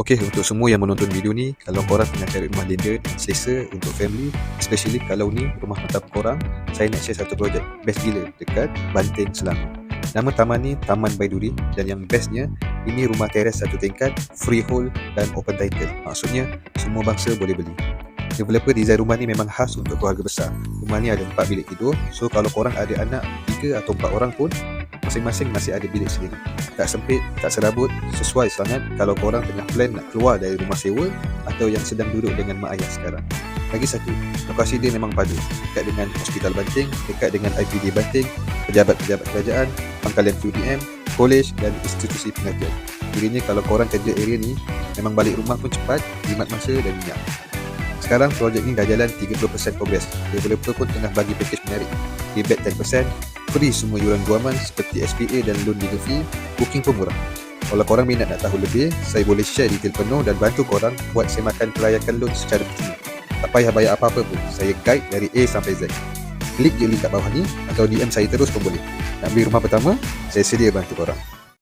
Okey, untuk semua yang menonton video ni, kalau korang tengah cari rumah lender dan selesa untuk family, especially kalau ni rumah mata korang, saya nak share satu projek best gila dekat Banting, Selangor. Nama taman ni Taman Baiduri dan yang bestnya, ini rumah teres satu tingkat, freehold dan open title. Maksudnya, semua bangsa boleh beli. Developer design rumah ni memang khas untuk keluarga besar. Rumah ni ada 4 bilik tidur, so kalau korang ada anak 3 atau 4 orang pun, masing-masing masih ada bilik sendiri. Tak sempit, tak serabut, sesuai sangat kalau korang tengah plan nak keluar dari rumah sewa atau yang sedang duduk dengan mak ayah sekarang. Lagi satu, lokasi dia memang padu. Dekat dengan Hospital Banting, dekat dengan IPD Banting, pejabat-pejabat kerajaan, pangkalan QDM, kolej dan institusi pengajian. Kirinya kalau korang kerja area ni, memang balik rumah pun cepat, jimat masa dan minyak. Sekarang projek ni dah jalan 30% progress. Developer pun tengah bagi package menarik. Rebate 10%, free semua yuran guaman seperti SPA dan loan legal fee, booking pun murah. Kalau korang minat nak tahu lebih, saya boleh share detail penuh dan bantu korang buat semakan kelayakan loan secara tertib. Tak payah bayar apa-apa pun, saya guide dari A sampai Z. Klik je link kat bawah ni atau DM saya terus pun boleh. Nak beli rumah pertama, saya sedia bantu korang.